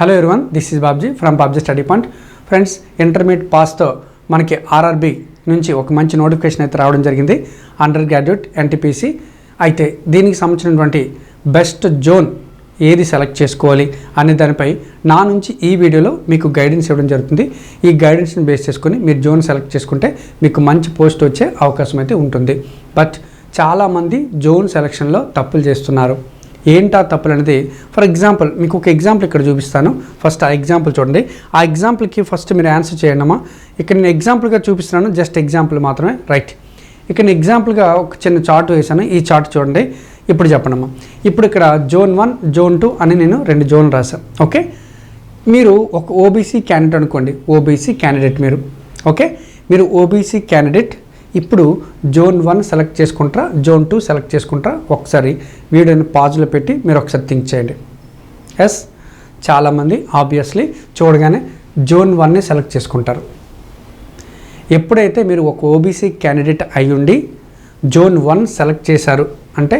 Hello everyone this is Babji from Babji study point friends intermediate పాస్తో మనకి RRB నుంచి ఒక మంచి నోటిఫికేషన్ అయితే రావడం జరిగింది. అండర్ గ్రాడ్యుయేట్ ఎన్టీపీసీ అయితే దీనికి సంబంధించినటువంటి బెస్ట్ జోన్ ఏది సెలెక్ట్ చేసుకోవాలి అనే దానిపై నా నుంచి ఈ వీడియోలో మీకు గైడెన్స్ ఇవ్వడం జరుగుతుంది. ఈ గైడెన్స్ని బేస్ చేసుకొని మీరు జోన్ సెలెక్ట్ చేసుకుంటే మీకు మంచి పోస్ట్ వచ్చే అవకాశం అయితే ఉంటుంది. బట్ చాలామంది జోన్ సెలక్షన్లో తప్పులు చేస్తున్నారు. ఏంటా తప్పులు అనేది ఫర్ ఎగ్జాంపుల్ మీకు ఒక ఎగ్జాంపుల్ ఇక్కడ చూపిస్తాను. ఫస్ట్ ఆ ఎగ్జాంపుల్ చూడండి. ఆ ఎగ్జాంపుల్కి ఫస్ట్ మీరు ఆన్సర్ చేయండి అమ్మా ఇక్కడ నేను ఎగ్జాంపుల్గా చూపిస్తున్నాను. జస్ట్ ఎగ్జాంపుల్ మాత్రమే. రైట్ ఇక్కడ నేను ఎగ్జాంపుల్గా ఒక చిన్న చార్ట్ వేసాను ఈ చార్ట్ చూడండి. ఇప్పుడు చెప్పండమ్మా. ఇప్పుడు ఇక్కడ జోన్ వన్ జోన్ టూ అని నేను రెండు జోన్లు రాశాను. ఓకే మీరు ఒక ఓబీసీ క్యాండిడేట్ అనుకోండి. ఓబీసీ క్యాండిడేట్ మీరు. ఓకే మీరు ఓబీసీ క్యాండిడేట్ ఇప్పుడు జోన్ వన్ సెలెక్ట్ చేసుకుంటారా జోన్ టూ సెలెక్ట్ చేసుకుంటారా? ఒకసారి వీడియోని పాజ్లో పెట్టి మీరు ఒకసారి థింక్ చేయండి. ఎస్? చాలామంది ఆబ్వియస్లీ చూడగానే జోన్ వన్ని సెలెక్ట్ చేసుకుంటారు. ఎప్పుడైతే మీరు ఒక ఓబీసీ క్యాండిడేట్ అయ్యుండి జోన్ వన్ సెలెక్ట్ చేశారు అంటే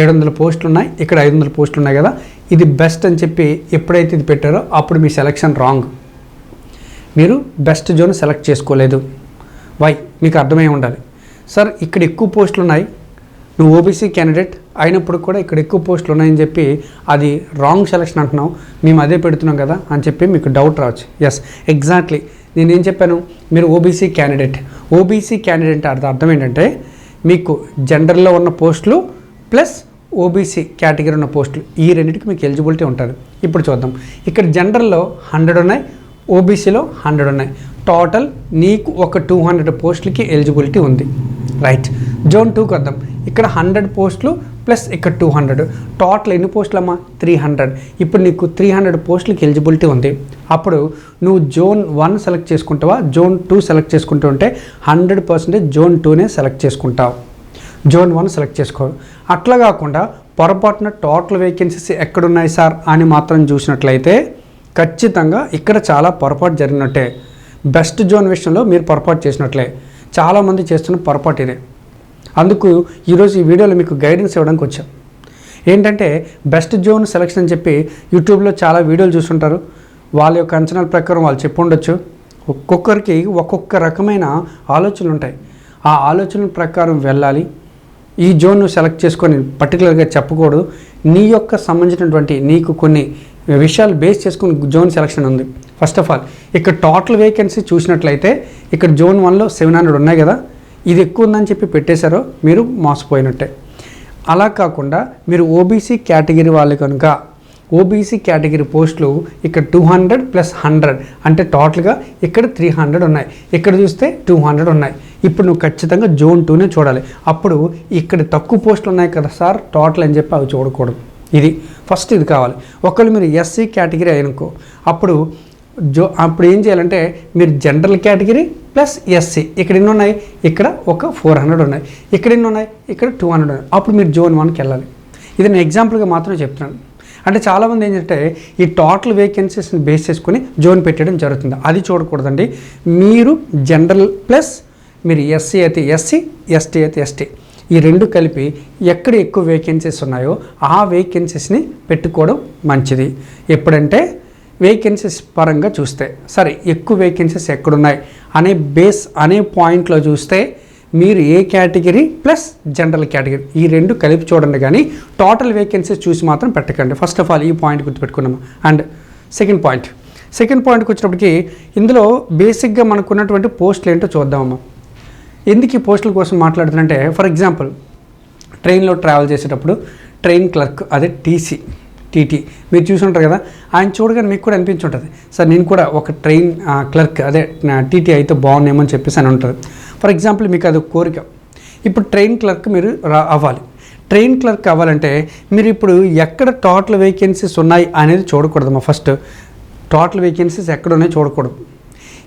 ఏడు వందల పోస్టులు ఉన్నాయి ఇక్కడ ఐదు వందల పోస్టులు ఉన్నాయి కదా ఇది బెస్ట్ అని చెప్పి ఎప్పుడైతే ఇది పెట్టారో అప్పుడు మీ సెలెక్షన్ రాంగ్. మీరు బెస్ట్ జోన్ సెలెక్ట్ చేసుకోలేదు. వై? మీకు అర్థమై ఉండాలి. సార్ ఇక్కడ ఎక్కువ పోస్టులు ఉన్నాయి నువ్వు ఓబీసీ క్యాండిడేట్ అయినప్పుడు కూడా ఇక్కడ ఎక్కువ పోస్టులు ఉన్నాయని చెప్పి అది రాంగ్ సెలక్షన్ అంటున్నావు. మేము అదే పెడుతున్నాం కదా అని చెప్పి మీకు డౌట్ రావచ్చు. ఎస్ ఎగ్జాక్ట్లీ నేను ఏం చెప్పాను? మీరు ఓబీసీ క్యాండిడేట్ ఓబీసీ క్యాండిడేట్ అర్థం అర్థం ఏంటంటే మీకు జనరల్లో ఉన్న పోస్టులు ప్లస్ ఓబీసీ కేటగిరీ ఉన్న పోస్టులు. ఈ రెండింటికి మీకు ఎలిజిబిలిటీ ఉంటుంది ఇప్పుడు చూద్దాం. ఇక్కడ జనరల్లో హండ్రెడ్ ఉన్నాయి. ఓబీసీలో హండ్రెడ్ ఉన్నాయి. టోటల్ నీకు ఒక టూ హండ్రెడ్ పోస్టులకి ఎలిజిబిలిటీ ఉంది. రైట్ జోన్ టూకి వద్దాం. ఇక్కడ హండ్రెడ్ పోస్టులు ప్లస్ ఇక్కడ టూ హండ్రెడ్ టోటల్ ఎన్ని పోస్టులమ్మా? త్రీ హండ్రెడ్ ఇప్పుడు నీకు త్రీ హండ్రెడ్ పోస్టులకి ఎలిజిబిలిటీ ఉంది. అప్పుడు నువ్వు జోన్ వన్ సెలెక్ట్ చేసుకుంటావా? జోన్ టూ సెలెక్ట్ చేసుకుంటూ ఉంటే హండ్రెడ్ పర్సెంటేజ్ జోన్ టూనే సెలెక్ట్ చేసుకుంటావు. జోన్ వన్ సెలెక్ట్ చేసుకో. అట్లా కాకుండా పొరపాటున టోటల్ వేకెన్సీస్ ఎక్కడున్నాయి సార్? అని మాత్రం చూసినట్లయితే ఖచ్చితంగా ఇక్కడ చాలా పొరపాటు జరిగినట్టే. బెస్ట్ జోన్ విషయంలో మీరు పొరపాటు చేసినట్లే. చాలామంది చేస్తున్న పొరపాటు ఇదే. అందుకు ఈరోజు ఈ వీడియోలో మీకు గైడెన్స్ ఇవ్వడానికి వచ్చాం. ఏంటంటే బెస్ట్ జోన్ సెలెక్షన్ అని చెప్పి యూట్యూబ్లో చాలా వీడియోలు చూస్తుంటారు. వాళ్ళ యొక్క అంచనాల ప్రకారం వాళ్ళు చెప్పి ఉండొచ్చు. ఒక్కొక్కరికి ఒక్కొక్క రకమైన ఆలోచనలు ఉంటాయి. ఆ ఆలోచనల ప్రకారం వెళ్ళాలి. ఈ జోన్ సెలెక్ట్ చేసుకొని పర్టికులర్గా చెప్పకూడదు. నీ యొక్క సంబంధించినటువంటి నీకు కొన్ని విషయాలు బేస్ చేసుకుని జోన్ సెలక్షన్ ఉంది. ఫస్ట్ ఆఫ్ ఆల్ ఇక్కడ టోటల్ వేకెన్సీ చూసినట్లయితే ఇక్కడ జోన్ వన్లో సెవెన్ హండ్రెడ్ ఉన్నాయి కదా. ఇది ఎక్కువ ఉందని చెప్పి పెట్టేశారో మీరు మోసపోయినట్టే. అలా కాకుండా మీరు ఓబీసీ కేటగిరీ వాళ్ళు కనుక ఓబీసీ కేటగిరీ పోస్టులు ఇక్కడ టూ హండ్రెడ్ ప్లస్ హండ్రెడ్ అంటే టోటల్గా ఇక్కడ త్రీ హండ్రెడ్ ఉన్నాయి. ఇక్కడ చూస్తే టూ హండ్రెడ్ ఉన్నాయి. ఇప్పుడు నువ్వు ఖచ్చితంగా జోన్ టూనే చూడాలి. అప్పుడు ఇక్కడ తక్కువ పోస్టులు ఉన్నాయి కదా సార్ టోటల్ అని చెప్పి అవి చూడకూడదు. ఇది. ఫస్ట్ ఇది కావాలి. ఒకళ్ళు మీరు ఎస్సీ కేటగిరీ అయినకో అప్పుడు జో అప్పుడు ఏం చేయాలంటే మీరు జనరల్ కేటగిరీ ప్లస్ ఎస్సీ ఇక్కడ ఎన్ని ఉన్నాయి? ఇక్కడ ఒక ఫోర్ హండ్రెడ్ ఉన్నాయి. ఇక్కడ ఎన్ని ఉన్నాయి? ఇక్కడ టూ హండ్రెడ్ ఉన్నాయి. అప్పుడు మీరు జోన్ వన్కి వెళ్ళాలి. ఇది నేను ఎగ్జాంపుల్గా మాత్రమే చెప్తున్నాను. అంటే చాలామంది ఏంటంటే ఈ టోటల్ వేకెన్సీస్ని బేస్ చేసుకొని జోన్ పెట్టడం జరుగుతుంది. అది చూడకూడదండి. మీరు జనరల్ ప్లస్ మీరు ఎస్సీ అయితే ఎస్సీ ఎస్టీ అయితే ఎస్టీ ఈ రెండు కలిపి ఎక్కడ ఎక్కువ వేకెన్సీస్ ఉన్నాయో ఆ వేకెన్సీస్ని పెట్టుకోవడం మంచిది. ఎప్పుడంటే వేకెన్సీస్ పరంగా చూస్తే సరే ఎక్కువ వేకెన్సీస్ ఎక్కడున్నాయి అనే బేస్ అనే పాయింట్లో చూస్తే మీరు ఏ కేటగిరీ ప్లస్ జనరల్ కేటగిరీ ఈ రెండు కలిపి చూడండి కానీ టోటల్ వేకెన్సీస్ చూసి మాత్రం పెట్టకండి. ఫస్ట్ ఆఫ్ ఆల్ ఈ పాయింట్ గుర్తుపెట్టుకున్నాము? అండ్ సెకండ్ పాయింట్ సెకండ్ పాయింట్కి వచ్చినప్పటికి ఇందులో బేసిక్గా మనకున్నటువంటి పోస్టులు ఏంటో చూద్దామమ్మా. ఎందుకు ఈ పోస్టుల కోసం మాట్లాడుతున్నంటే ఫర్ ఎగ్జాంపుల్ ట్రైన్లో ట్రావెల్ చేసేటప్పుడు ట్రైన్ క్లర్క్ అదే టీసీ టీటీ మీరు చూసి ఉంటారు కదా ఆయన చూడగానే మీకు కూడా అనిపించుంటుంది. సార్ నేను కూడా ఒక ట్రైన్ క్లర్క్ అదే టీటీ అయితే బాగున్నామని అని చెప్పేసి అని ఉంటుంది. ఫర్ ఎగ్జాంపుల్ మీకు అది కోరిక. ఇప్పుడు ట్రైన్ క్లర్క్ మీరు రా అవ్వాలి. ట్రైన్ క్లర్క్ అవ్వాలంటే మీరు ఇప్పుడు ఎక్కడ టోటల్ వేకెన్సీస్ ఉన్నాయి అనేది చూడకూడదు మా ఫస్ట్ టోటల్ వేకెన్సీస్ ఎక్కడ ఉన్నాయో చూడకూడదు.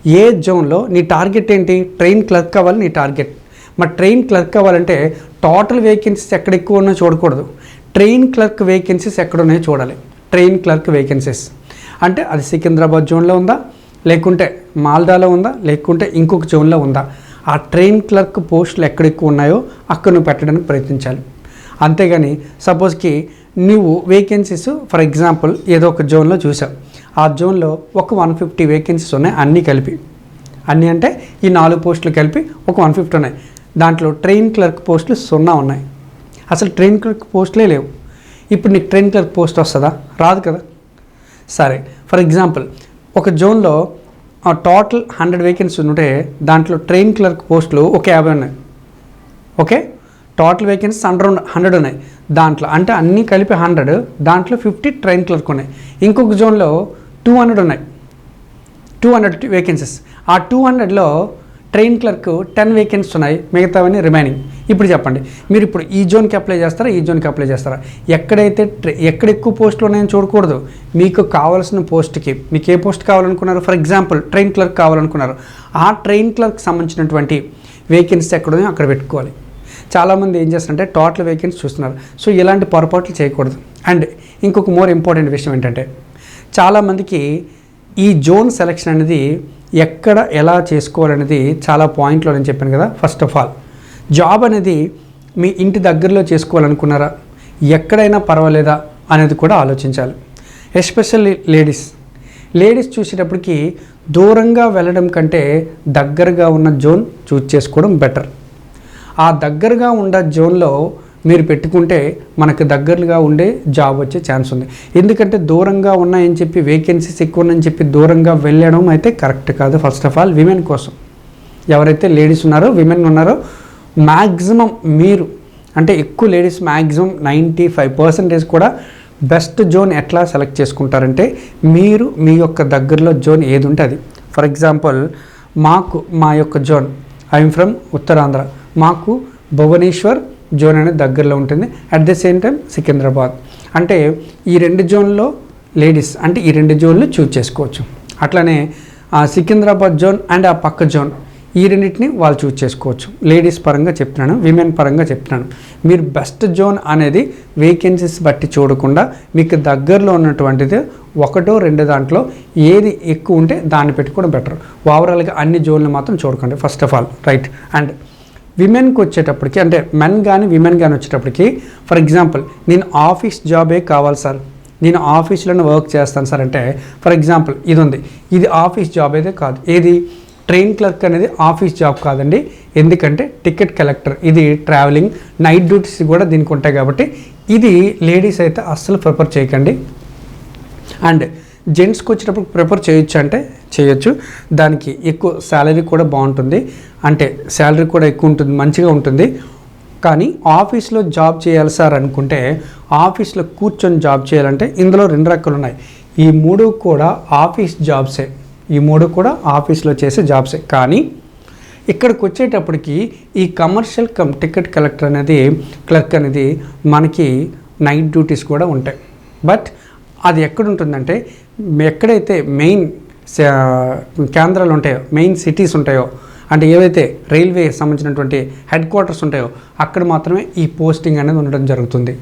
ఏ జోన్లో నీ టార్గెట్ ఏంటి? ట్రైన్ క్లర్క్ కావాలి నీ టార్గెట్. మరి ట్రైన్ క్లర్క్ కావాలంటే టోటల్ వేకెన్సీస్ ఎక్కడ ఎక్కువ ఉన్నాయో చూడకూడదు. ట్రైన్ క్లర్క్ వేకెన్సీస్ ఎక్కడ ఉన్నాయో చూడాలి. Train clerk vacancies. అంటే అది సికింద్రాబాద్ జోన్లో ఉందా? లేకుంటే మాల్దాలో ఉందా? లేకుంటే ఇంకొక జోన్లో ఉందా? ఆ ట్రైన్ క్లర్క్ పోస్టులు ఎక్కడ ఎక్కువ ఉన్నాయో అక్కడ నువ్వు పెట్టడానికి ప్రయత్నించాలి. అంతేగాని సపోజ్కి నువ్వు వేకెన్సీస్ ఫర్ ఎగ్జాంపుల్ ఏదో ఒక జోన్లో చూసావు. ఆ జోన్లో ఒక వన్ ఫిఫ్టీ వేకెన్సీస్ ఉన్నాయి అన్నీ కలిపి. అన్నీ అంటే ఈ నాలుగు పోస్టులు కలిపి ఒక వన్ ఫిఫ్టీ ఉన్నాయి. దాంట్లో ట్రైన్ క్లర్క్ పోస్టులు సున్నా ఉన్నాయి. అసలు ట్రైన్ క్లర్క్ పోస్టులే లేవు. ఇప్పుడు నీకు ట్రైన్ క్లర్క్ పోస్ట్ వస్తుందా? రాదు కదా. సరే ఫర్ ఎగ్జాంపుల్ ఒక జోన్లో టోటల్ హండ్రెడ్ వేకెన్సీ ఉంటే దాంట్లో ట్రైన్ క్లర్క్ పోస్టులు ఒక యాభై ఉన్నాయి. Okay? Total vacancies hundred hundred ఉన్నాయి. దాంట్లో అంటే అన్నీ కలిపి హండ్రెడ్ దాంట్లో ఫిఫ్టీ ట్రైన్ క్లర్క్ ఉన్నాయి. ఇంకొక జోన్లో టూ హండ్రెడ్ ఉన్నాయి. టూ హండ్రెడ్ వేకెన్సీస్ ఆ టూ హండ్రెడ్లో ట్రైన్ క్లర్క్ టెన్ వేకెన్సీస్ ఉన్నాయి. మిగతావన్నీ రిమైనింగ్ ఇప్పుడు చెప్పండి మీరు ఇప్పుడు ఈ జోన్కి అప్లై చేస్తారా? ఈ జోన్కి అప్లై చేస్తారా? ఎక్కడైతే ట్రై ఎక్కడ ఎక్కువ పోస్టులు ఉన్నాయని చూడకూడదు. మీకు కావాల్సిన పోస్ట్కి మీకు ఏ పోస్ట్ కావాలనుకున్నారు? ఫర్ ఎగ్జాంపుల్ ట్రైన్ క్లర్క్ కావాలనుకున్నారు. ఆ ట్రైన్ క్లర్క్ సంబంధించినటువంటి వేకెన్సీ ఎక్కడ ఉన్నాయో అక్కడ పెట్టుకోవాలి. చాలామంది ఏం చేస్తారంటే టోటల్ వేకెన్సీ చూస్తున్నారు. సో ఇలాంటి పొరపాట్లు చేయకూడదు. అండ్ ఇంకొక మోర్ ఇంపార్టెంట్ విషయం ఏంటంటే చాలామందికి ఈ జోన్ సెలెక్షన్ అనేది ఎక్కడ ఎలా చేసుకోవాలనేది చాలా పాయింట్లో నేను చెప్పాను కదా ఫస్ట్ ఆఫ్ ఆల్ జాబ్ అనేది మీ ఇంటి దగ్గరలో చేసుకోవాలనుకున్నారా ఎక్కడైనా పర్వాలేదా అనేది కూడా ఆలోచించాలి. ఎస్పెషల్లీ లేడీస్ లేడీస్ చూసేటప్పటికి దూరంగా వెళ్ళడం కంటే దగ్గరగా ఉన్న జోన్ చూజ్ చేసుకోవడం బెటర్ ఆ దగ్గరగా ఉన్న జోన్లో మీరు పెట్టుకుంటే మనకు దగ్గరగా ఉండే జాబ్ వచ్చే ఛాన్స్ ఉంది. ఎందుకంటే దూరంగా ఉన్నాయని చెప్పి వేకెన్సీస్ ఎక్కువ ఉన్నాయని చెప్పి దూరంగా వెళ్ళడం అయితే కరెక్ట్ కాదు ఫస్ట్ ఆఫ్ ఆల్ విమెన్ కోసం. ఎవరైతే లేడీస్ ఉన్నారో విమెన్ ఉన్నారో మ్యాక్సిమం మీరు అంటే ఎక్కువ ladies maximum ninety five percentage కూడా బెస్ట్ జోన్ ఎట్లా సెలెక్ట్ చేసుకుంటారంటే మీరు మీ యొక్క దగ్గరలో జోన్ ఏది ఉంటే అది. ఫర్ ఎగ్జాంపుల్ మాకు మా యొక్క జోన్ ఐఎమ్ ఫ్రమ్ ఉత్తరాంధ్ర. మాకు భువనేశ్వర్ జోన్ అనేది దగ్గరలో ఉంటుంది. At the same time Secunderabad. అంటే ఈ రెండు జోన్లో లేడీస్ అంటే ఈ రెండు జోన్లు చూజ్ చేసుకోవచ్చు. అట్లనే ఆ సికింద్రాబాద్ జోన్ అండ్ ఆ పక్క జోన్ ఈ రెండింటిని వాళ్ళు చూజ్ చేసుకోవచ్చు. లేడీస్ పరంగా చెప్తున్నాను విమెన్ పరంగా చెప్తున్నాను. మీరు బెస్ట్ జోన్ అనేది వేకెన్సీస్ బట్టి చూడకుండా మీకు దగ్గరలో ఉన్నటువంటిది ఒకటో రెండు దాంట్లో ఏది ఎక్కువ ఉంటే దాన్ని పెట్టుకోవడం బెటర్. ఓవరాల్గా అన్ని జోన్లు మాత్రం చూడకండి first of all. Right. And విమెన్కి వచ్చేటప్పటికి అంటే మెన్ కానీ విమెన్ కానీ వచ్చేటప్పటికి ఫర్ ఎగ్జాంపుల్ నేను ఆఫీస్ జాబే కావాలి సార్. నేను ఆఫీస్లోనే వర్క్ చేస్తాను సార్ అంటే ఫర్ ఎగ్జాంపుల్ ఇది ఉంది ఇది ఆఫీస్ జాబ్ అయితే కాదు. ఏది? ట్రైన్ క్లర్క్ అనేది ఆఫీస్ జాబ్ కాదండి. ఎందుకంటే టికెట్ కలెక్టర్ ఇది ట్రావెలింగ్ నైట్ డ్యూటీస్ కూడా దీనికి ఉంటాయి కాబట్టి ఇది లేడీస్ అయితే అస్సలు ప్రిఫర్ చేయకండి. అండ్ జెంట్స్కి వచ్చేటప్పుడు ప్రిఫర్ చేయొచ్చు అంటే చేయొచ్చు. దానికి ఎక్కువ శాలరీ కూడా బాగుంటుంది. అంటే శాలరీ కూడా ఎక్కువ ఉంటుంది మంచిగా ఉంటుంది. కానీ ఆఫీస్లో జాబ్ చేయాలి సార్ అనుకుంటే ఆఫీస్లో కూర్చొని జాబ్ చేయాలంటే ఇందులో రెండు రకాలు ఉన్నాయి. ఈ మూడు కూడా ఆఫీస్ జాబ్సే. ఈ మూడు కూడా ఆఫీస్లో చేసే జాబ్సే. కానీ ఇక్కడికి వచ్చేటప్పటికి ఈ కమర్షియల్ కమ్ టికెట్ కలెక్టర్ అనేది క్లర్క్ అనేది మనకి నైట్ డ్యూటీస్ కూడా ఉంటాయి. బట్ అది ఎక్కడుంటుందంటే ఎక్కడైతే మెయిన్ కేంద్రాలు ఉంటాయో మెయిన్ సిటీస్ ఉంటాయో అంటే ఏవైతే రైల్వే సంబంధించినటువంటి హెడ్ క్వార్టర్స్ ఉంటాయో అక్కడ మాత్రమే ఈ పోస్టింగ్ అనేది ఉండడం జరుగుతుంది.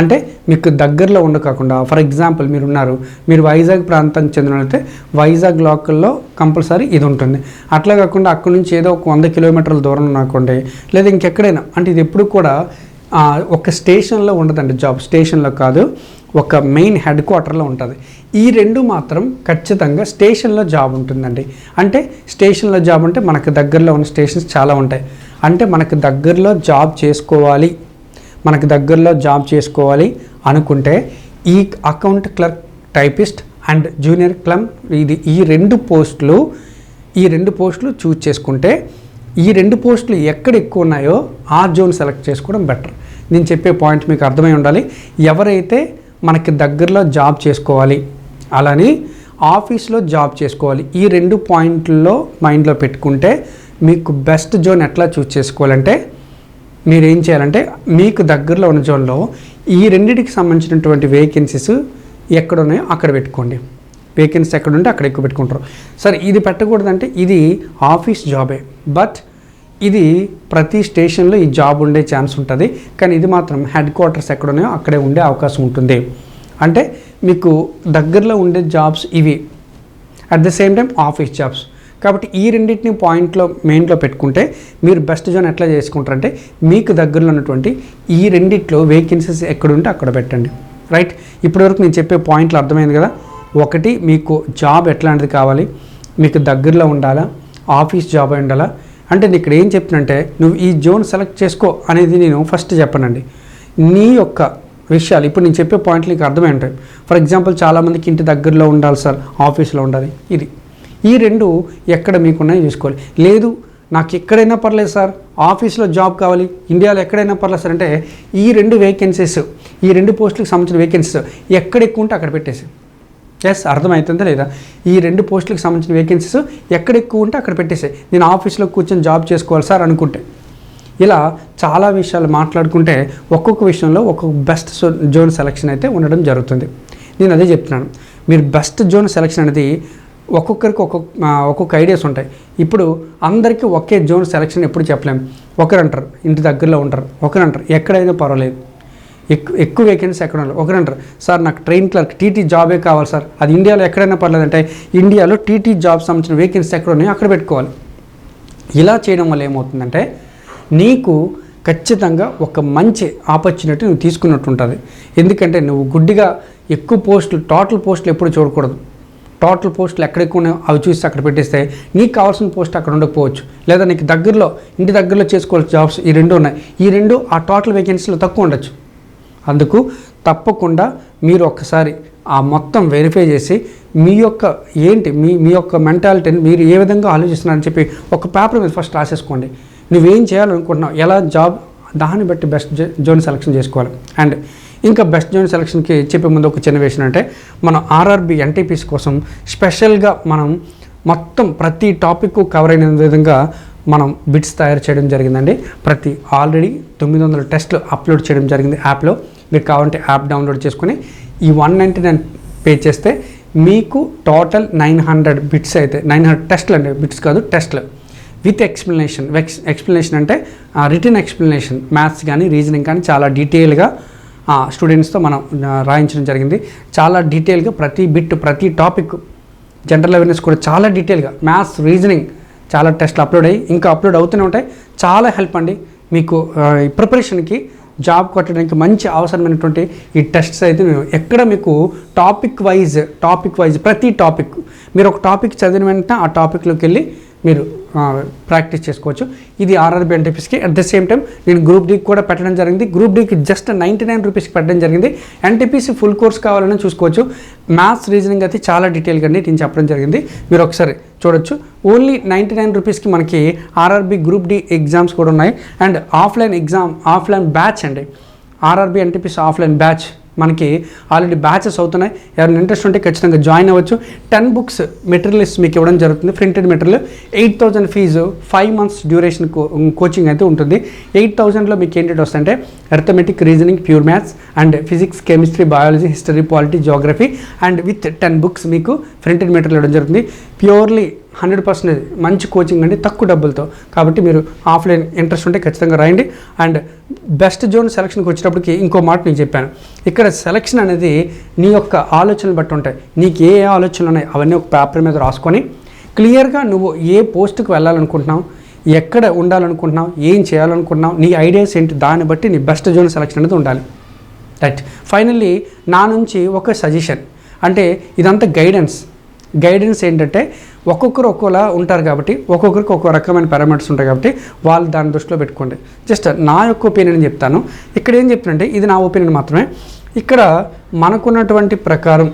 అంటే మీకు దగ్గరలో ఉండ కాకుండా ఫర్ ఎగ్జాంపుల్ మీరు ఉన్నారు మీరు వైజాగ్ ప్రాంతానికి చెందినట్లయితే వైజాగ్ లోకల్లో కంపల్సరీ ఇది ఉంటుంది. అట్లా కాకుండా అక్కడ నుంచి ఏదో ఒక వంద కిలోమీటర్ల దూరం అనుకోండి లేదా ఇంకెక్కడైనా అంటే ఇది ఎప్పుడు కూడా ఒక స్టేషన్లో ఉండదండి జాబ్. స్టేషన్లో కాదు ఒక మెయిన్ హెడ్ క్వార్టర్లో ఉంటుంది. ఈ రెండు మాత్రం ఖచ్చితంగా స్టేషన్లో జాబ్ ఉంటుందండి. అంటే స్టేషన్లో జాబ్ అంటే మనకు దగ్గరలో ఉన్న స్టేషన్స్ చాలా ఉంటాయి. అంటే మనకు దగ్గరలో జాబ్ చేసుకోవాలి. మనకు దగ్గరలో జాబ్ చేసుకోవాలి అనుకుంటే ఈ account clerk typist and junior clerk ఇది ఈ రెండు పోస్టులు ఈ రెండు పోస్టులు చూజ్ చేసుకుంటే ఈ రెండు పోస్టులు ఎక్కడ ఎక్కువ ఉన్నాయో ఆ జోన్ సెలెక్ట్ చేసుకోవడం బెటర్. నేను చెప్పే పాయింట్ మీకు అర్థమై ఉండాలి. ఎవరైతే మనకి దగ్గరలో జాబ్ చేసుకోవాలి అలానే ఆఫీస్లో జాబ్ చేసుకోవాలి ఈ రెండు పాయింట్లలో మైండ్లో పెట్టుకుంటే మీకు బెస్ట్ జోన్ ఎట్లా చూస్ చేసుకోవాలంటే మీరు ఏం చేయాలంటే మీకు దగ్గరలో ఉన్న జోన్లో ఈ రెండింటికి సంబంధించినటువంటి వేకెన్సీస్ ఎక్కడ ఉన్నాయో అక్కడ పెట్టుకోండి. వేకెన్సీ ఎక్కడ ఉంటే అక్కడ ఎక్కువ పెట్టుకుంటారు. సరే ఇది పెట్టకూడదంటే ఇది ఆఫీస్ జాబే బట్ ఇది ప్రతి స్టేషన్లో ఈ జాబ్ ఉండే ఛాన్స్ ఉంటుంది. కానీ ఇది మాత్రం హెడ్ క్వార్టర్స్ ఎక్కడ ఉన్నాయో అక్కడే ఉండే అవకాశం ఉంటుంది. అంటే మీకు దగ్గరలో ఉండే జాబ్స్ ఇవి. At the same time office jobs కాబట్టి ఈ రెండింటిని పాయింట్లో మెయిన్లో పెట్టుకుంటే మీరు బెస్ట్ జోన్ ఎట్లా చేసుకుంటారంటే మీకు దగ్గరలో ఉన్నటువంటి ఈ రెండిట్లో వేకెన్సీస్ ఎక్కడుంటే అక్కడ పెట్టండి. రైట్ ఇప్పటివరకు నేను చెప్పే పాయింట్లు అర్థమైంది కదా? ఒకటి మీకు జాబ్ ఎట్లాంటిది కావాలి? మీకు దగ్గరలో ఉండాలా? ఆఫీస్ జాబ్ అయి ఉండాలా? అంటే నేను ఇక్కడ ఏం చెప్పినంటే నువ్వు ఈ జోన్ సెలెక్ట్ చేసుకో అనేది నేను ఫస్ట్ చెప్పనండి. నీ యొక్క విషయాలు ఇప్పుడు నేను చెప్పే పాయింట్లు నీకు అర్థమై ఉంటాయి. ఫర్ ఎగ్జాంపుల్ చాలామందికి ఇంటి దగ్గరలో ఉండాలి సార్ ఆఫీస్లో ఉండాలి. ఇది. ఈ రెండు ఎక్కడ మీకున్నాయో చూసుకోవాలి. లేదు నాకు ఎక్కడైనా పర్లేదు సార్ ఆఫీస్లో జాబ్ కావాలి ఇండియాలో ఎక్కడైనా పర్లేదు సార్. అంటే ఈ రెండు వేకెన్సీస్ ఈ రెండు పోస్టులకు సంబంధించిన వేకెన్సీస్ ఎక్కడ ఎక్కువ ఉంటే అక్కడ పెట్టేసి ఎస్ అర్థమవుతుందా లేదా? ఈ రెండు పోస్టులకు సంబంధించిన వేకెన్సీస్ ఎక్కడ ఎక్కువ ఉంటే అక్కడ పెట్టేసాయి. నేను ఆఫీస్లో కూర్చొని జాబ్ చేసుకోవాలి సార్ అనుకుంటే. ఇలా చాలా విషయాలు మాట్లాడుకుంటే ఒక్కొక్క విషయంలో ఒక్కొక్క బెస్ట్ జోన్ సెలెక్షన్ అయితే ఉండడం జరుగుతుంది. నేను అదే చెప్తున్నాను. మీరు బెస్ట్ జోన్ సెలెక్షన్ అనేది ఒక్కొక్కరికి ఒక్కొక్క ఒక్కొక్క ఐడియాస్ ఉంటాయి. ఇప్పుడు అందరికీ ఒకే జోన్ సెలక్షన్ ఎప్పుడు చెప్పలేం. ఒకరు అంటారు ఇంటి దగ్గరలో ఉంటారు. ఒకరు అంటారు ఎక్కడైనా పర్వాలేదు. ఎక్కువ ఎక్కువ వేకెన్సీ ఎక్కడ ఒకరు అంటారు సార్ నాకు ట్రైన్ క్లర్క్ టీటీ జాబే కావాలి సార్. అది ఇండియాలో ఎక్కడైనా పర్లేదంటే ఇండియాలో టీటీ జాబ్ సంబంధించిన వేకెన్సీ ఎక్కడ ఉన్నాయో అక్కడ పెట్టుకోవాలి. ఇలా చేయడం వల్ల ఏమవుతుందంటే నీకు ఖచ్చితంగా ఒక మంచి ఆపర్చునిటీ నువ్వు తీసుకున్నట్టు ఉంటుంది. ఎందుకంటే నువ్వు గుడ్డిగా ఎక్కువ పోస్టులు టోటల్ పోస్టులు ఎప్పుడు చూడకూడదు. టోటల్ పోస్టులు ఎక్కడెక్కువ అవి చూసి అక్కడ పెట్టేస్తే నీకు కావాల్సిన పోస్ట్ అక్కడ ఉండకపోవచ్చు. లేదా నీకు దగ్గరలో ఇంటి దగ్గరలో చేసుకోవాల్సిన జాబ్స్ ఈ రెండు ఉన్నాయి. ఈ రెండు ఆ టోటల్ వేకెన్సీలో తక్కువ ఉండొచ్చు. అందుకు తప్పకుండా మీరు ఒక్కసారి ఆ మొత్తం వెరిఫై చేసి మీ యొక్క ఏంటి మీ మీ యొక్క మెంటాలిటీని మీరు ఏ విధంగా ఆలోచిస్తున్నారని చెప్పి ఒక పేపర్ మీద ఫస్ట్ రాసేసుకోండి. నువ్వేం చేయాలనుకుంటున్నావు? ఎలా జాబ్ దాన్ని బట్టి బెస్ట్ జోన్ సెలెక్షన్ చేసుకోవాలి. అండ్ ఇంకా బెస్ట్ జోన్ సెలెక్షన్కి చెప్పే ముందు ఒక చిన్న విషయం అంటే మనం ఆర్ఆర్బి ఎన్టీపీసీ కోసం స్పెషల్గా మనం మొత్తం ప్రతి టాపిక్ కవర్ అయిన విధంగా మనం బిట్స్ తయారు చేయడం జరిగిందండి. ప్రతి ఆల్రెడీ తొమ్మిది వందల టెస్ట్లు అప్లోడ్ చేయడం జరిగింది యాప్లో మీరు కావాలంటే యాప్ డౌన్లోడ్ చేసుకుని ఈ వన్ నైంటీ నైన్ పే చేస్తే మీకు టోటల్ నైన్ హండ్రెడ్ బిట్స్ అయితే నైన్ హండ్రెడ్ టెస్ట్లు అండి బిట్స్ కాదు టెస్ట్లు. With explanation. ఎక్స్ప్లెనేషన్ అంటే రిటర్న్ ఎక్స్ప్లెనేషన్ మ్యాథ్స్ కానీ రీజనింగ్ కానీ చాలా డీటెయిల్గా స్టూడెంట్స్తో మనం రాయించడం జరిగింది. చాలా డీటెయిల్గా ప్రతి బిట్ ప్రతి టాపిక్ జనరల్ అవేర్నెస్ కూడా చాలా డీటెయిల్గా మ్యాథ్స్ రీజనింగ్ చాలా టెస్ట్లు అప్లోడ్ అయ్యి ఇంకా అప్లోడ్ అవుతూనే ఉంటాయి. చాలా హెల్ప్ అండి. మీకు ప్రిపరేషన్కి జాబ్ కొట్టడానికి మంచి అవసరమైనటువంటి ఈ టెస్ట్స్ అయితే మేము ఎక్కడ మీకు టాపిక్ వైజ్ టాపిక్ వైజ్ ప్రతి టాపిక్ మీరు ఒక టాపిక్ చదివిన వెంటనే ఆ టాపిక్లోకి వెళ్ళి మీరు ప్రాక్టీస్ చేసుకోవచ్చు. ఇది ఆర్ఆర్బి ఎన్టీపీస్కి అట్ ద సేమ్ టైం నేను గ్రూప్ డీకి కూడా పెట్టడం జరిగింది. గ్రూప్ డీకి జస్ట్ నైంటీ నైన్ రూపీస్కి పెట్టడం జరిగింది. ఎన్టీపీసీ ఫుల్ కోర్స్ కావాలని చూసుకోవచ్చు. మ్యాథ్స్ రీజనింగ్ అయితే చాలా డీటెయిల్గా నేను చెప్పడం జరిగింది. మీరు ఒకసారి చూడొచ్చు. ఓన్లీ నైంటీ నైన్ రూపీస్కి మనకి ఆర్ఆర్బి గ్రూప్ డి ఎగ్జామ్స్ కూడా ఉన్నాయి. And. Offline exam offline batch అండి ఆర్ఆర్బి ఎన్టీపీసీ ఆఫ్లైన్ బ్యాచ్ మనకి ఆల్రెడీ బ్యాచెస్ అవుతున్నాయి. ఎవరైనా ఇంట్రెస్ట్ ఉంటే ఖచ్చితంగా జాయిన్ అవ్వచ్చు. టెన్ బుక్స్ మెటీరియల్స్ మీకు ఇవ్వడం జరుగుతుంది. Printed material eight thousand fee five months duration coaching అయితే ఉంటుంది. ఎయిట్ థౌజండ్లో మీకు ఏంటంటే వస్తుంటే arithmetic reasoning pure maths and physics chemistry biology history polity geography and with ten books మీకు ప్రింటెడ్ మెటీరియల్ ఇవ్వడం జరుగుతుంది. ప్యూర్లీ హండ్రెడ్ పర్సెంటేజ్ మంచి కోచింగ్ అండి తక్కువ డబ్బులతో. కాబట్టి మీరు ఆఫ్లైన్ ఇంట్రెస్ట్ ఉంటే ఖచ్చితంగా రాయండి. అండ్ బెస్ట్ జోన్ సెలక్షన్కి వచ్చేటప్పటికి ఇంకో మాట నేను చెప్పాను. ఇక్కడ సెలక్షన్ అనేది నీ యొక్క ఆలోచనలు బట్టి ఉంటాయి. నీకు ఏ ఏ ఆలోచనలు ఉన్నాయి అవన్నీ ఒక పేపర్ మీద రాసుకొని క్లియర్గా నువ్వు ఏ పోస్ట్కి వెళ్ళాలనుకుంటున్నావు ఎక్కడ ఉండాలనుకుంటున్నావు ఏం చేయాలనుకుంటున్నావు నీ ఐడియాస్ ఏంటి దాన్ని బట్టి నీ బెస్ట్ జోన్ సెలక్షన్ అనేది ఉండాలి. రైట్ ఫైనల్లీ నా నుంచి ఒక సజెషన్. అంటే ఇదంతా గైడెన్స్ గైడెన్స్ ఏంటంటే ఒక్కొక్కరు ఒక్కోలా ఉంటారు కాబట్టి ఒక్కొక్కరికి ఒక్కో రకమైన పారామీటర్స్ ఉంటాయి కాబట్టి వాళ్ళు దాని దృష్టిలో పెట్టుకోండి. జస్ట్ నా యొక్క ఒపీనియన్ చెప్తాను. ఇక్కడ ఏం చెప్తానంటే ఇది నా ఒపీనియన్ మాత్రమే. ఇక్కడ మనకున్నటువంటి ప్రకారం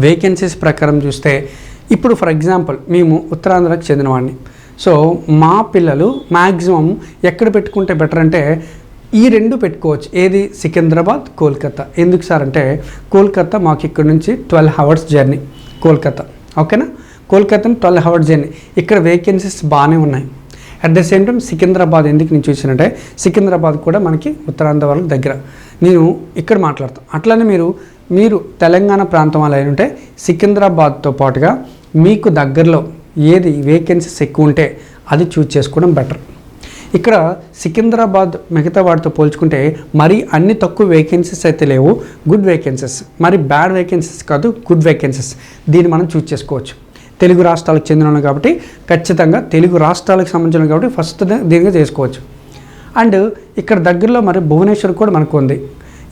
వేకెన్సీస్ ప్రకారం చూస్తే ఇప్పుడు ఫర్ ఎగ్జాంపుల్ మేము ఉత్తరాంధ్రకు చెందినవాడిని. సో మా పిల్లలు మ్యాక్సిమం ఎక్కడ పెట్టుకుంటే బెటర్ అంటే ఈ రెండు పెట్టుకోవచ్చు. ఏది? సికింద్రాబాద్ కోల్కతా ఎందుకు సార్ అంటే కోల్కతా మాకు ఇక్కడ నుంచి ట్వెల్వ్ అవర్స్ జర్నీ కోల్కతా. ఓకేనా? Kolkata twelve hours journey. ఇక్కడ వేకెన్సీస్ బాగానే ఉన్నాయి. At the same time Secunderabad ఎందుకు నేను చూసినట్టే సికింద్రాబాద్ కూడా మనకి ఉత్తరాంధ్ర వాళ్ళకి దగ్గర. నేను ఇక్కడ మాట్లాడతాను అట్లనే మీరు మీరు తెలంగాణ ప్రాంతం వాళ్ళు అయిన ఉంటే సికింద్రాబాద్తో పాటుగా మీకు దగ్గరలో ఏది వేకెన్సీస్ ఎక్కువ ఉంటే అది చూజ్ చేసుకోవడం బెటర్ ఇక్కడ సికింద్రాబాద్ మిగతా వాటితో పోల్చుకుంటే మరి అన్ని తక్కువ వేకెన్సీస్ అయితే లేవు. గుడ్ వేకెన్సీస్ మరి బ్యాడ్ వేకెన్సీస్ కాదు గుడ్ వేకెన్సీస్ దీన్ని మనం చూస్ చేసుకోవచ్చు. తెలుగు రాష్ట్రాలకు చెందిన కాబట్టి ఖచ్చితంగా తెలుగు రాష్ట్రాలకు సంబంధించిన కాబట్టి ఫస్ట్ దీనిగా చేసుకోవచ్చు. అండ్ ఇక్కడ దగ్గరలో మరి భువనేశ్వర్ కూడా మనకు ఉంది.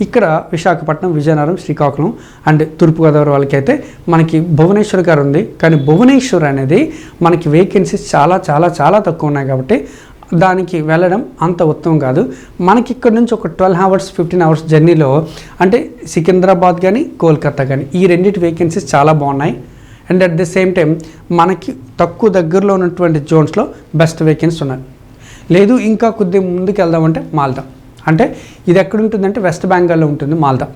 ఇక్కడ విశాఖపట్నం విజయనగరం శ్రీకాకుళం అండ్ తూర్పుగోదావరి వాళ్ళకైతే మనకి భువనేశ్వర్ గారు ఉంది. కానీ భువనేశ్వర్ అనేది మనకి వేకెన్సీస్ చాలా చాలా చాలా తక్కువ ఉన్నాయి కాబట్టి దానికి వెళ్ళడం అంత ఉత్తమం కాదు. మనకి ఇక్కడ నుంచి ఒక ట్వెల్వ్ అవర్స్ ఫిఫ్టీన్ అవర్స్ జర్నీలో అంటే సికింద్రాబాద్ కానీ కోల్కతా కానీ ఈ రెండింటి వేకెన్సీస్ చాలా బాగున్నాయి. And at the same time మనకి తక్కువ దగ్గరలో ఉన్నటువంటి జోన్స్లో బెస్ట్ వేకెన్సీ ఉన్నాయి. లేదు ఇంకా కొద్దిగా ముందుకు వెళ్దామంటే మాల్దా. అంటే ఇది ఎక్కడ ఉంటుందంటే వెస్ట్ బెంగాల్లో ఉంటుంది మాల్దా.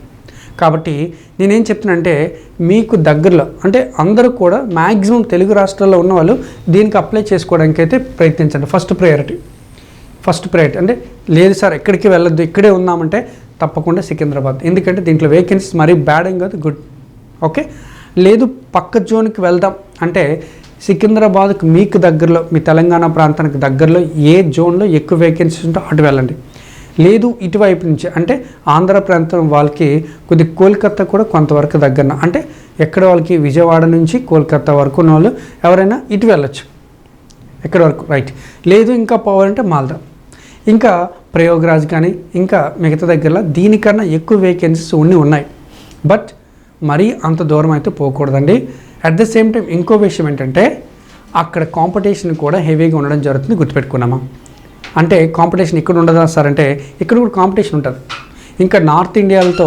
కాబట్టి నేనేం చెప్తున్నానంటే మీకు దగ్గరలో అంటే అందరూ కూడా మ్యాక్సిమం తెలుగు రాష్ట్రాల్లో ఉన్న వాళ్ళు దీనికి అప్లై చేసుకోవడానికి అయితే ప్రయత్నించండి. ఫస్ట్ ప్రయారిటీ ఫస్ట్ ప్రయారిటీ అంటే లేదు సార్ ఎక్కడికి వెళ్ళొద్దు ఇక్కడే ఉన్నామంటే తప్పకుండా సికింద్రాబాద్. ఎందుకంటే దీంట్లో వేకెన్సీస్ మరీ బ్యాడ్ ఏం కాదు గుడ్ ఓకే? లేదు పక్క జోన్కి వెళ్దాం. అంటే సికింద్రాబాద్కి మీకు దగ్గరలో మీ తెలంగాణ ప్రాంతానికి దగ్గరలో ఏ జోన్లో ఎక్కువ వేకెన్సీస్ ఉంటే అటు వెళ్ళండి. లేదు ఇటువైపు నుంచి. అంటే ఆంధ్ర ప్రాంతం వాళ్ళకి కొద్ది కోల్కత్తా కూడా కొంతవరకు దగ్గరన. అంటే ఎక్కడ వాళ్ళకి విజయవాడ నుంచి కోల్కత్తా వరకు ఉన్న వాళ్ళు ఎవరైనా ఇటు వెళ్ళొచ్చు. ఎక్కడ వరకు? రైట్. లేదు ఇంకా పోవాలంటే మాల్దా. ఇంకా ప్రయోగరాజ్ కానీ ఇంకా మిగతా దగ్గరలో దీనికన్నా ఎక్కువ వేకెన్సీస్ ఉండి ఉన్నాయి. బట్ మరీ అంత దూరం అయితే పోకూడదండి. అట్ ద సేమ్ టైం ఇంకో విషయం ఏంటంటే అక్కడ కాంపిటీషన్ కూడా హెవీగా ఉండడం జరుగుతుంది గుర్తుపెట్టుకున్నామా? అంటే కాంపిటీషన్ ఇక్కడ ఉండదా సార్ అంటే ఇక్కడ కూడా కాంపిటీషన్ ఉంటుంది. ఇంకా నార్త్ ఇండియాలతో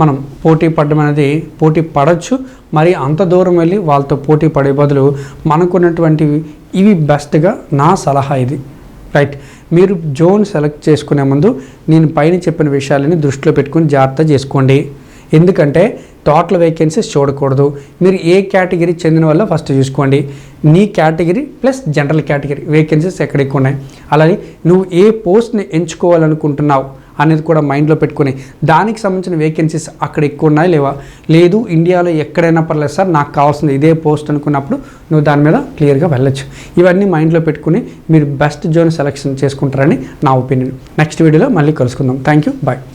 మనం పోటీ పడడం అనేది పోటీ పడవచ్చు మరి అంత దూరం వెళ్ళి వాళ్ళతో పోటీ పడే బదులు మనకున్నటువంటివి ఇవి బెస్ట్గా నా సలహా ఇది. రైట్ మీరు జోన్ సెలెక్ట్ చేసుకునే ముందు నేను పైన చెప్పిన విషయాలని దృష్టిలో పెట్టుకుని జాగ్రత్త చేసుకోండి. ఎందుకంటే టోటల్ వేకెన్సీస్ చూడకూడదు. మీరు ఏ కేటగిరీ చెందిన వల్ల ఫస్ట్ చూసుకోండి. నీ category plus general category vacancies ఎక్కడ ఎక్కువ ఉన్నాయి అలాగే నువ్వు ఏ పోస్ట్ని ఎంచుకోవాలనుకుంటున్నావు అనేది కూడా మైండ్లో పెట్టుకుని దానికి సంబంధించిన వేకెన్సీస్ అక్కడ ఎక్కువ ఉన్నాయి లేవా? లేదు ఇండియాలో ఎక్కడైనా పర్లేదు సార్ నాకు కావాల్సింది ఇదే పోస్ట్ అనుకున్నప్పుడు నువ్వు దాని మీద క్లియర్గా వెళ్ళొచ్చు. ఇవన్నీ మైండ్లో పెట్టుకుని మీరు బెస్ట్ జోన్ సెలెక్షన్ చేసుకుంటారని నా ఒపీనియన్ నెక్స్ట్ వీడియోలో మళ్ళీ కలుసుకుందాం. Thank you bye